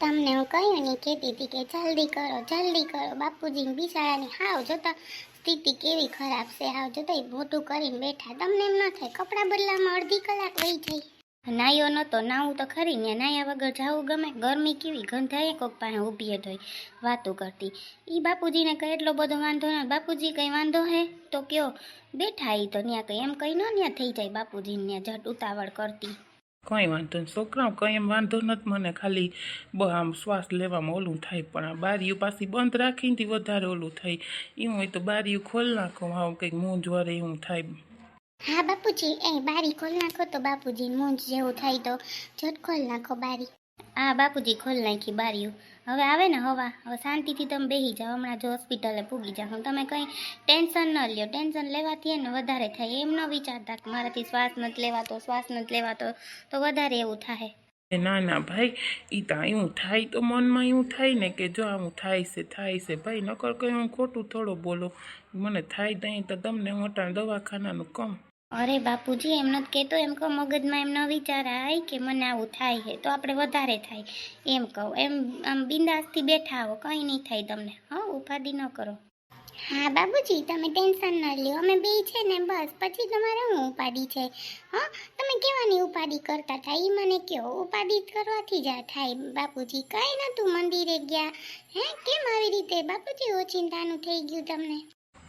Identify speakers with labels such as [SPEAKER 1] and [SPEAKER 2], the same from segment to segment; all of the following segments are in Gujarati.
[SPEAKER 1] તમને હું કહ્યું નહીં કહેતી હતી કે, જલ્દી કરો જલ્દી કરો બાપુજીની બિચારાની હાવ જોતા સ્થિતિ કેવી ખરાબ છે, હાવ જોતા મોટું કરીને બેઠા. તમને એમ ન થાય, કપડાં બદલામાં અડધી કલાક વહી જાય. નાયો નહોતો નાવું તો ખરી ને, નાયા વગર જાવું ગમે. ગરમી કેવી, ગંધાય કોક પાસે ઊભી હતી વાતો કરતી. એ બાપુજીને કંઈ એટલો બધો વાંધો ના, બાપુજી કંઈ વાંધો હે? તો કયો, બેઠા એ તો, ન્યા કંઈ એમ કંઈ ન, ન્યા થઈ જાય બાપુજીને ત્યાં જટ ઉતાવળ કરતી.
[SPEAKER 2] કંઈ વાંધો નહીં. છોકરાઓ કંઈ એમ વાંધો નથી. મને ખાલી બ આમ શ્વાસ લેવામાં ઓલું થાય, પણ આ બારીઓ પાછી બંધ રાખીને વધારે ઓલું થાય. એવું હોય તો બારીઓ ખોલ નાખો, આવું કંઈક મૂંઝ વરે એવું થાય.
[SPEAKER 1] હા, બાપુજી. એ બારી ખોલ નાખો તો બાપુજી મૂંઝ જેવું થાય તો. જટ ખોલ નાખો બારી. હા, બાપુજી, ખોલ નાખી બારીઓ. હવે આવે ને હવા. હવે શાંતિથી તમે બેસી જાઓ. હમણાં જો હોસ્પિટલે પૂગી જાઓ. તમે કંઈ ટેન્શન ન લ્યો. ટેન્શન લેવાથી એને વધારે થાય. એમ ન વિચારતા કે મારાથી શ્વાસ નથી લેવાતો, શ્વાસ નથી લેવાતો, તો વધારે એવું થાય.
[SPEAKER 2] ના ના, ભાઈ એ તો એવું થાય તો મનમાં એવું થાય ને કે જો આવું થાય છે થાય છે. ભાઈ, નકર કંઈ હું ખોટું થોડો બોલો. મને થાય ત્યાં તો તમને મોટા દવાખાનાનું કમ.
[SPEAKER 1] અરે બાપુજી એમ નથી કહેતો એમ કહો મગજમાં એમનો વિચાર આય કે મને આવું થાય છે તો આપણે વધારે થાય. એમ કહું એમ આમ બિંદાસથી બેઠા આવો કંઈ નહીં થાય તમને. હા ઉપાધિ ન કરો. હા બાબુજી તમે ટેન્શન ન લ્યો અમે બે છે ને બસ પછી તમારે હું ઉપાડી છે? હા તમે કેવાની ઉપાડી કરતા હતા? એ મને કહો ઉપાડી કરવાથી જ આ થાય બાપુજી. કાંઈ નહોતું મંદિરે ગયા. હે કેમ આવી રીતે? બાપુજી ઓચિંતાનું થઈ ગયું તમને.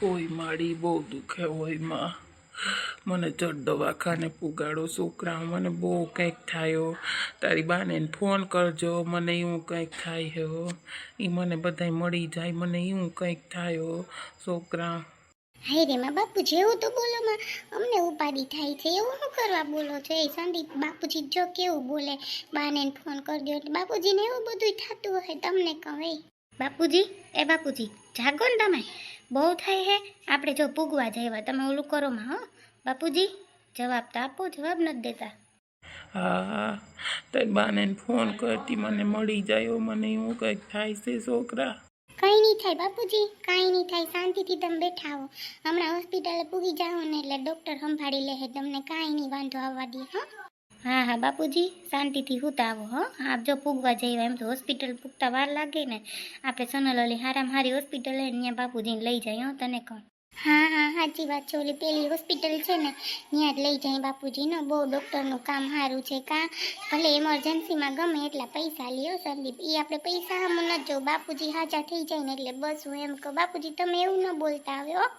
[SPEAKER 2] ઓય માડી બહુ દુખે હોયમાં. મને જટ દવાખાને પુગાડો છોકરા મને બહુ કંઈક થાયો તારી બાને ફોન કરજો મને એવું કંઈક થાય હો એ મને બધાય મળી જાય મને એવું કંઈક થાયો છોકરા.
[SPEAKER 1] હાય રે માં બાપુજી એવું તો બોલો માં. અમને ઉપાડી થાય છે એવું શું કરવા બોલો છો? એ સંદીપ બાપુજી જો કેવું બોલે બાને ફોન કરજો. એટલે બાપુજીને એવું બધું થતું હોય તમને કહે એ. બાપુજી એ બાપુજી જાગો ને તમે. બહુ થાય હે? આપણે જો પૂગવા જઈવા તમે ઓલું કરો માં હો. બાપુજી જવાબ તો આપો જવાબ નથી દેતા.
[SPEAKER 2] હા હા તારી બાને ફોન કરતી મને મળી જાય મને એવું કંઈક થાય છે છોકરા?
[SPEAKER 1] કંઈ નહીં થાય બાપુજી કાંઈ નહીં થાય શાંતિથી તમે બેઠા આવો હમણાં હોસ્પિટલે પૂગી જાઓ ને એટલે ડૉક્ટર સંભાળી લે તમને કાંઈ નહીં વાંધો આવવા દે હા. હા હા, બાપુજી, શાંતિથી હુતા આવો, હો. આપ જો પૂગવા જઈએ એમ તો હોસ્પિટલ પૂગતા વાર લાગે ને. આપણે સોનલોલી હારામાં હારી હોસ્પિટલ હે ત્યાં બાપુજીને લઈ જાય, હો, તને કહું. હા હા, સાચી વાત છે. ઓલી પેલી હોસ્પિટલ છે ને, ત્યાં જ લઈ જાય બાપુજીને બહુ ડૉક્ટરનું કામ સારું છે કા. ભલે ઇમરજન્સીમાં ગમે એટલા પૈસા લ્યો સંદીપ એ આપણે પૈસા આમ ન જો બાપુજી હાજા થઈ જાય ને એટલે બસ હું એમ કહું, બાપુજી, તમે એવું ન બોલતા આવ્યો હો.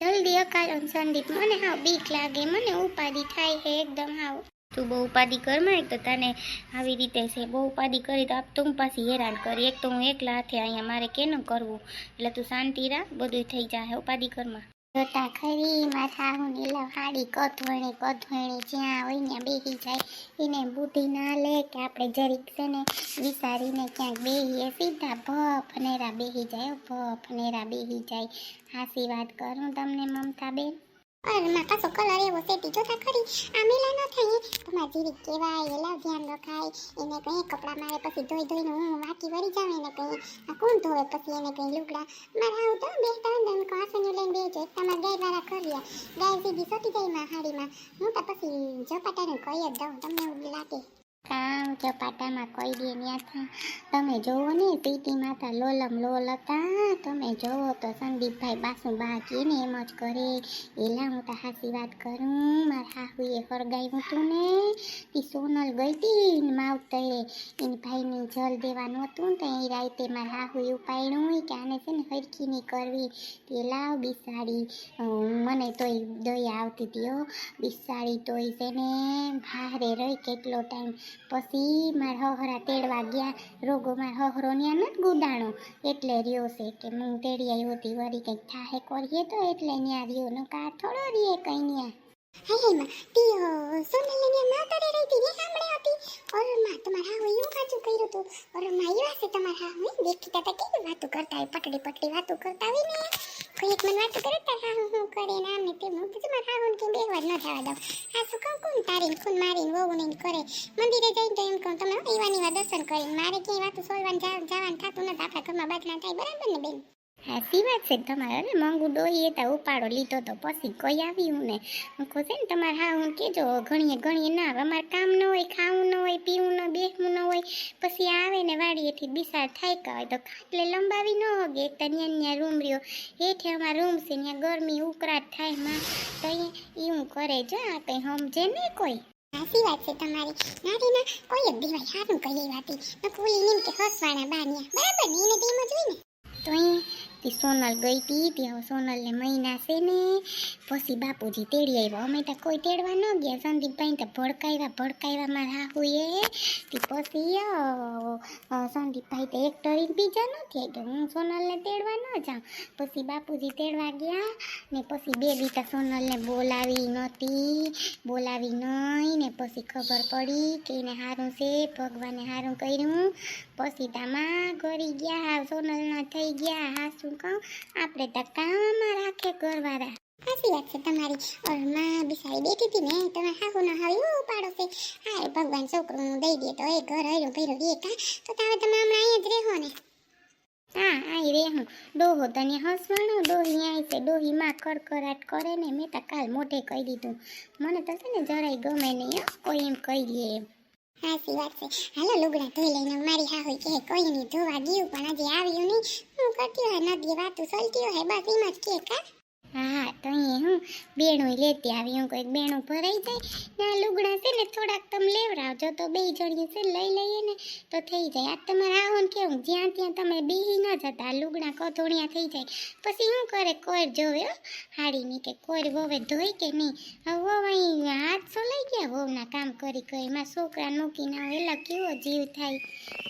[SPEAKER 1] જલ્દી અકાલો ને સંદીપ મને હાવ બીક લાગે, મને ઉપાધિ થાય છે એકદમ હાવ. તું બહુ ઉપાધિ કરમાં એક તો તને આવી રીતે છે. બહુ ઉપાધિ કરી તો આપ તું પાછી હેરાન કરી. એક તો હું એકલા હાથે અહીંયા મારે કેનું કરવું? એટલે તું શાંતિ રાખ બધું થઈ જાય ઉપાધિ કરમાં જોતા ખરી, માથા હું નીલા હાડી કથવણી કથવણી જ્યાં હોય ને બેસી જાય. એને બુદ્ધિ ના લે કે આપણે જરીક છે ને વિચારીને ક્યાંક બેહીએ. સીધા ભફ નેરા બેસી જાય ભફ નેરા બેસી જાય. હાસી વાત કરું તમને મમતા બેન? અરે માં પાછો કલર એવો સેટી જોતા ખરી. આ મેલા ન થાય. તમારે જીરીક કહેવાય એલા ધ્યાન રખાય. એને કઈ કપડા મારે પછી ધોઈ ધોઈને હું વાકી વળી જાઉં, એને કઈ આ કોણ ધોવે પછી એને કઈ લુગડા? મારે આવું તો બેસતા હોય ને કાસણીઓ લઈને બેજો તમારે ગાય વાળા કર્યા ગાય સીધી સટી જાય માં હાડીમાં. હું તો પછી ઝપાટાને કહી જ દઉં, તમને એવું લાગે. કામ ઝપાટામાં કહી દે ત્યાં તમે જોવો ને સિટીમાં માતા લોલમ લોલ હતા. તમે જોવો તો સંદીપભાઈ બાસુ બા ને એમ જ કરે, એલા, હું તો હાસી વાત કરું, મારા હાહુએ ફરગાવ્યું હતું ને. એ સોનલ ગઈ હતી ને માવતરે, એની ભાઈને જલ દેવાનું હતું તો એ રાતે મારા હાહુએ ઉપાડ્યું કે આને છે ને હરખી નહીં કરવી. તે લાવ બિસાડી મને તોય દયા આવતી હતી હો. બિસાડી તોય છે ને ભારે રહી કેટલો ટાઈમ પછી મારા હહરા તેડવા ગયા રોગો મારા હહરો ત્યાં નથી ગુડાણો એટલે રહ્યો છે કે હું તેડી આવ્યો હતી, વળી કંઈક થાહે કરીએ તો એટલે ત્યાં રહ્યો. નો કા થોડો રીએ કંઈ ન્યા. હે હે, માં તી સોનલ ને માતરે રહી હતી ને સાંભળે હતી. ઓરમાં, તમારા હાવ એવું કાચું કર્યું હતું ઓરમાં આવ્યા છે તમારા હું દેખીતા તા કેવી વાતો કરતા હોય પટડી પટડી વાતો કરતા હોય ને એક મને વાતો કરે તાર હા, હું કરે ને આમ ને તેમ. હું મારા હાવ કે બે વાર ન થવા દઉં. હા, શું કહું? કોણ તારીને, કોણ મારીને વહુ ને કરે? મંદિરે જઈને તો એમ કહું, તમે એવાની વાર દર્શન કરીને. મારે ક્યાંય વાતો સોલવાન જવાનું થતું નથી. આપણા ઘરમાં બાટલા થાય, બરાબર ને બેન? સાચી વાત છે તમારે અરે મોંઘું ડોહીએ તો ઉપાડો લીધો તો પછી કોઈ આવ્યું ને. હું કહું છે ને તમારે હા હું કહેજો ઘણીએ ઘણીએ ના આવે. અમારે કામ ન હોય ખાવું ન હોય પીવું ન બેસવું ન હોય. પછી આવે ને વાડીએથી બિસાર થાય કા હોય તો ખાટલે લંબાવી ન હોગે. એક તો ત્યાં ત્યાં રૂમ રહ્યો. હેઠે અમારો રૂમ છે ત્યાં ગરમી ઉકળાટ થાયમાં. તો એ એવું કરે જો આ કંઈ સમજે ને કોઈ. સાચી વાત છે તમારી. નારી ના કોઈ જ દિવાય સારું કહી વાતી ન નીમ કે હસવાના બાનિયા બરાબર ને? એને તેમ જ હોય ને. તો અહીં તે સોનલ ગઈ હતી ત્યાં સોનલને મહિના છે ને. પછી બાપુજી તેડી આવ્યા. અમે તો કોઈ તેડવા ન ગયા. સંદીપભાઈ તો ભડકાવ્યા ભડકાવ્યા મારા હાહુએ. તે પછી સંદીપભાઈ તો એક ટરીને બીજા નથી આવ્યો હું સોનલને તેડવા ન જાઉં. પછી બાપુજી તેડવા ગયા ને પછી બે દીતા સોનલને બોલાવી નહોતી. બોલાવી નહીં ને પછી ખબર પડી કે એને સારું છે, ભગવાને સારું કર્યું. પછી તામાં ઘરી ગયા, સોનલના થઈ ગયા. શું કહું? આપણે તો રાખે ઘરવાળા સાચી વાત છે તમારી. ઓરમાં બિસારી બેઠી હતી ને તમે હાહુ ના હાવ એવું પાડો છે. હા ભગવાન છોકરું દઈ દે તો એ ઘર હર્યું ભર્યું દે કા. તો તાવે તમે હમણાં અહીંયા જ રહેવો ને. હા આઈ રે હું ડોહો તને હસવાનો, ડોહી આવી છે. ડોહી માં કડકડાટ કરે ને, મેં તો કાલ મોઢે કહી દીધું. મને તો છે ને જરાય ગમે નહીં કોઈ એમ કહી લે એમ. સાચી વાત છે. હાલો લુગડા ધોઈ લઈને મારી હા હોય કે કોઈ નહીં ધોવા ગયું પણ હજી આવ્યું નહીં. હું કરતી હોય નદી વાતું ચલતી હોય, બસ એમાં જ કે કા? હા, તો અહીં હું બેણું લેતી આવી. હું કોઈક બેણું ભરાઈ જાય, ને આ લુગડા છે ને થોડાક તમે લેવડાવજો તો બે જણીએ છે લઈ લઈએ ને, તો થઈ જાય. આ તમારે આવો ને કેવું, જ્યાં ત્યાં તમે બેહી ન જતા, આ લુગડા કોથોડિયા થઈ જાય. પછી શું કરે, કોર જોવે હાડીની કે કોર વોવે ધોઈ કે નહીં. હવે અહીં હાથ લઈ ગયા, વોવના કામ કરી કરી. એમાં છોકરા મૂકીને આવે એટલે કેવો જીવ થાય.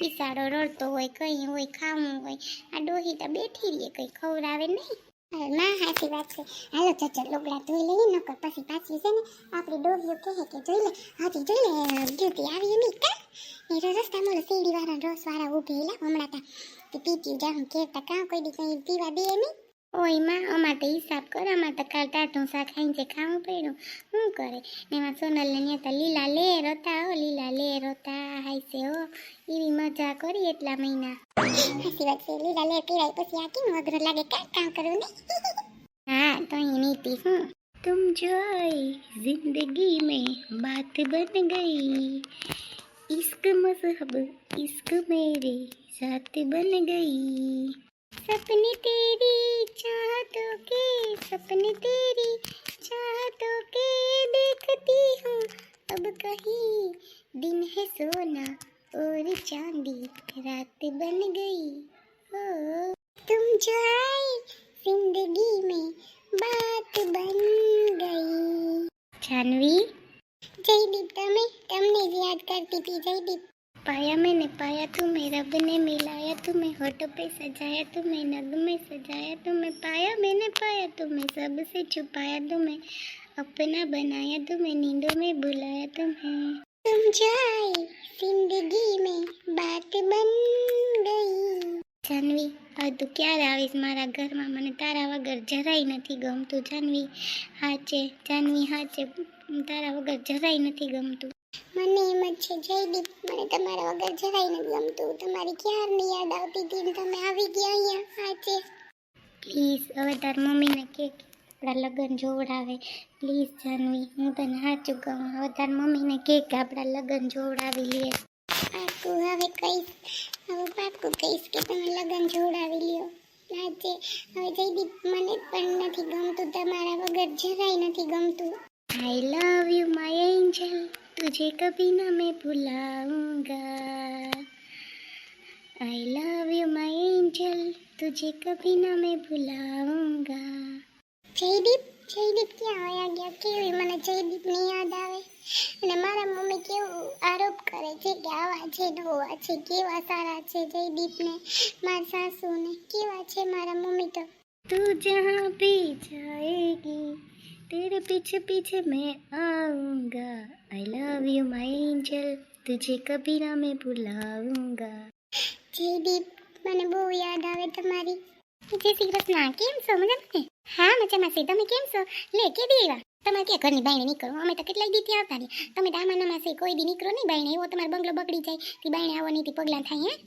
[SPEAKER 1] બિસાડો રડતો હોય, કંઈ હોય, ખાવું હોય. આ ડોહી તો બેઠી રહીએ કંઈ ખવડાવે નહીં. ના સાચી વાત છે. હાલો ચચર લુગડા ધોઈ લઈએ, નકર પછી પાછી છે ને આપણી ડોહીઓ કહે કે જોઈ લે, હજી જોઈ લે ડ્યુટી આવી એમ કા? એ તો રસ્તા મળે શેરડી વાળા રસ વાળા ઉભેલા હમણાં તા તે પીતી જાઉં કેતા કાં કોઈ દી કંઈ પીવા દે નહીં ઓયમાં અમારે તો હિસાબ કરો અમારે તો કાલ ટાટું શાક ખાઈને જે ખાવું પડ્યું. શું કરે? એમાં સોનલને ત્યાં તો લીલા લે રોતા હો લીલા લે રોતા હાઈસે હો. એવી મજા કરી એટલા મહિના. સાચી વાત છે લીલા લે પીરાય પછી આ કેમ અઘરો લાગે? કાં કામ કરવું નહીં. હા તો એ નીતિ શું તુમ જોઈ જિંદગી મેં બાત બન ગઈ. ઇશ્ક મઝહબ ઇશ્ક મેરે સાથ બન ગઈ. सपने तेरी चाहतों के सपने तेरी चाहतों के देखती हूँ। अब कहीं दिन है सोना और चांदी रात बन गई। ओ तुम जो आए ज़िंदगी में बात बन गई। जानवी जय दीप्ता में तुमने याद करती थी जय दीप्ता। पाया मैंने पाया तुम्हें रब ने मिलाया तुम्हें होठों पे सजाया तुम्हें नग में सजाया तुम्हें पाया मैंने पाया तुम्हें सबसे छुपाया तुम्हें अपना बनाया तुम्हें नींदों में बुलाया तुम्हें तुम जाए जिंदगी में बात बन गई જાનવી હવે તું ક્યારે આવીશ મારા ઘરમાં મને તારા વગર જરાય નથી ગમતું જાનવી હા છે જાનવી હા છે તારા વગર જરાય નથી ગમતું મને એમ જ છે જયદીપ મને તમારા વગર જરાય નથી ગમતું. તમારી ક્યારની યાદ આવતી હતી ને તમે આવી ગયા અહીંયા? આજે. પ્લીઝ હવે તાર મમ્મીને કે આપણા લગ્ન જોવડાવે. પ્લીઝ જાનવી હું તને સાચું કહું. હવે તાર મમ્મીને કે આપણા લગ્ન જોવડાવી લે. પાકું હવે કહીશ હવે પાકું કહીશ કે તમે લગ્ન જોડાવી લ્યો. આજે હવે જયદીપ મને પણ નથી ગમતું. તમારા વગર જરાય નથી ગમતું. I love you my angel तुझे कभी ना मैं भुलाऊंगा। I love you my angel तुझे कभी ना मैं भुलाऊंगा। જયદીપ જયદીપ ક્યાં વયા ગયા કેવી મને જયદીપની યાદ આવે અને મારા મમ્મી કેવું આરોપ કરે છે કે આવા છે નોવા છે કેવા સારા છે જયદીપને મારા સાસુને કેવા છે મારા મમ્મી તો તું જહાં ભી જાએગી तेरे पीछे पीछे मैं आऊंगा I love you my angel तुझे कभी ना मैं भुलाऊंगा જયદીપ મને બહુ યાદ આવે તમારી જય શ્રી કૃષ્ણ કેમ છો મજામાં ને હા મજામાં છે તમે કેમ છો લે કે દેવા તમારે ક્યાં ઘરની બાયણે નીકળો અમે તો કેટલાય દી ત્યાં આવતા રહ્યા તમે તો આમાં નમાં છે કોઈ દી નીકળો નહીં બાયણે એવો તમારો બંગલો બગડી જાય તે બાયણે આવો નહીં તે પગલાં થાય હે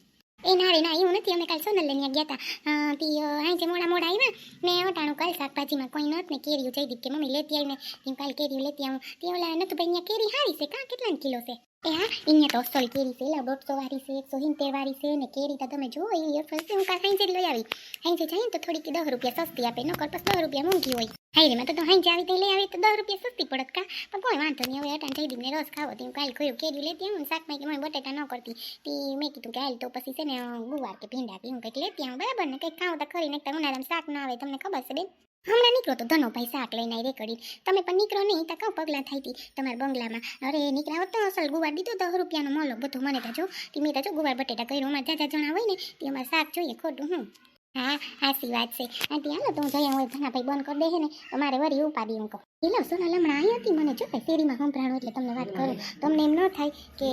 [SPEAKER 1] એ ના રે ના, એવું નથી. અમે કાલ સોનલ લઈને ગયા હતા તી હાંજે મોડા મોડા આવ્યા ને અટાણું કાલ શાકભાજીમાં કોઈ નત ને કેરીયું જઈ કે મમ્મી લેતી આવીને તી કાલ કેરીયું લેતી આવું. તે ઓલા નતું ભાઈ કેરી હારી છે. કાં કેટલા કિલો છે? એ હા અહીંયા તો અસલ કેરી છે એટલે દોઢસો વાળી છે, એકસો સિત્તેર વાળી છે, ને કેરી તો તમે જુઓ એ ફરશે હું કાંઈ સાંજે લઈ આવી. સાંજે જઈએ તો થોડીક દસ રૂપિયા સસ્તી આપે, નકર પછી દસ રૂપિયા મોંઘી હોય. હાઈ રે તો હાંજે આવી તો લઈ આવી, તો દસ રૂપિયા સસ્તી પડત કા? પણ કોઈ વાંધો નહીં, હવે અટાણ થઈ દીને રસ ખાવો તી કાલ ખોયું, કેરી લેતી હું ને શાકમાં કે મને બટેટા ન કરતી. તી મેં કીધું કે હાલ તો પછી છે ને ગુવાર કે ભીંડા કે હું કંઈક લેતી આવું, બરાબર ને? કંઈક ખાવું તો ખરી નાખતા ઉનાળામાં શાક ના આવે, તમને ખબર છે બેન? હમણાં નીકળો તો ધનો ભાઈ શાક લઈને રે કરી તમે પણ નીકળો નહીં તો કહું પગલાં થાય તી. તમારા બંગલામાં. અરે, નીકળ્યા હોત તો અસલ ગુવાર દીધો દસ રૂપિયાનો મોલો બધું મને તો જો. તી મેં તો ગુવાર બટેટા કર્યું. અમારે જાજા જણા હોય ને, તે અમારે શાક જોઈએ ખોટું, હું? હા હાસી વાત છે. આંટી, હાલો, તો જઈ આવું ઘણા ભાઈ બંધ કરી દે ને, તો મારે વરી ઉપાડી હું કહું એટલે સોના લમણા આવી હતી મને, જો શેરીમાં સંભળાણું એટલે તમને વાત કરું. તમને એમ ન થાય કે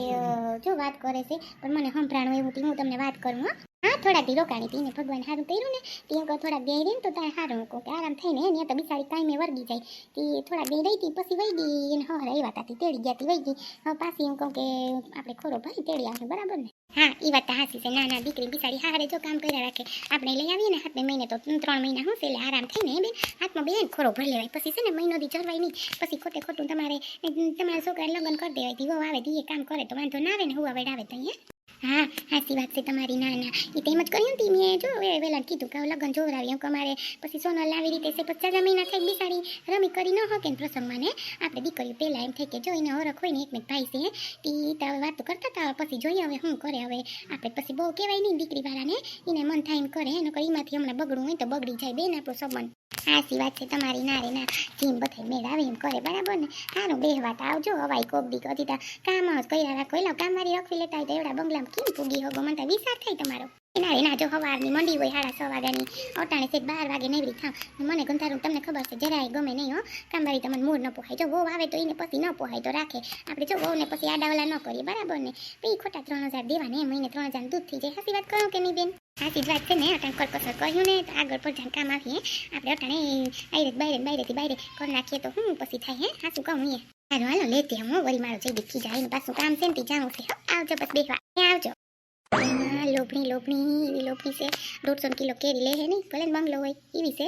[SPEAKER 1] જો વાત કરે છે, પણ મને સંભળાણું એવું હું તમને વાત કરું, હા. હા, થોડાક દી રોકાણી હતી ને, ભગવાન સારું કર્યું ને તે કહો થોડાક દે રહી ને, તો તારે સારું કહું કે આરામ થઈને ને ત્યાં તો બિચારી કાંઈ વર્ગી જાય. તે થોડાક બે રહી હતી, પછી વહી ગઈ, એને હવાર આવ્યા હતા તેડી ગયા હતી વહી ગઈ. હવે પાછી હું કહું કે, આપણે ખોરો ભાઈ તેડી આવશે, બરાબર ને? હા એ વાત તો હાસી છે. ના ના, દીકરી બિચારી હારે જો કામ કર્યા રાખે. આપણે લઈ આવીએ ને હાથને મહિને તો ત્રણ મહિના હું એટલે આરામ થઈને બેન હાથમાં બેન ખોરો ભરી લેવાય. પછી છે ને મહિનો દી જરવાય નહીં. પછી ખોટે ખોટું તમારે તમારા છોકરા લગ્ન કરી દેવાય. દીવો આવે દીએ કામ કરે, તો વાંધો ના આવે ને હું આવે તો અહીંયા. હા સાચી વાત છે તમારી, ના ના. એ તેમ જ કર્યું હતી મેં. જો વહેલા કીધું કે લગ્ન જોવરાવી કે અમારે પછી સોનલ લાવી રીતે છે, પછી ચાર મહિના થાય, બિસાડી રમી કરી ન ને પ્રસંગમાં ને. આપણે દીકરીઓ પહેલાં એમ થાય કે જો એને ઓળખ હોય ને, એક મિનિટ ભાઈ છે ઈ તો વાતો કરતા હતા પછી જોઈએ હવે શું કરે હવે. આપણે પછી બહુ કહેવાય નહીં દીકરીવાળાને, એને મન થાય એમ કરે, એનો એમાંથી હમણાં બગડવું હોય તો બગડી જાય બેન આપણો સંબંધ. સાચી વાત છે, તમારી ના રે ના જીમ બધાય મેળ એમ કરે, બરાબર ને? સારું બેહવા તો આવજો, હવાઈ કોક દી કદી તા કામ જ કર્યા રાખો એટલે કામ મારી રખવી લેતા હોય તો એવડા બંગલામાં કેમ પૂગી હોગો, મને તો વિચાર થાય તમારો. એના એના જો હવારની મંડી હોય સાડા છ વાગ્યાની, અટાણે છે બાર વાગે નેવડી થાવ મને ગંધારું, તમને ખબર છે, જરાય ગમે નહીં, હો. કામવાળી તમને મૂળ ન પોહાય, જો વહુ આવે તો એને પછી ન પોહાય, તો રાખે. આપણે જો વહુને પછી આડાવલા ન કરીએ, બરાબર ને? પછી ખોટા ત્રણ હજાર દેવાને, મહિને ત્રણ હજાર દૂધ થઈ જાય સાચી વાત કરો કે નહીં બેન? સાચી જ વાત છે ને અટાણે કરકસર કહ્યું ને તો આગળ પર જાણ કામ આવીએ. આપણે અટાણે બાઈ બાયરે બાયરેથી બાયરે કરી નાખીએ તો હું પછી થાય હે સાચું કહું એ હાલો લેતી હું હો, વળી મારો જઈ દેખી જાય પાછું કામ છે ને તી જાઉં છે. આવજો બસ બેસવા આવજો. લોભણી લોભણી એવી લોભણી છે. દોઢસો કિલો કેરી લે હે નહીં ભલે બંગલો હોય એવી છે.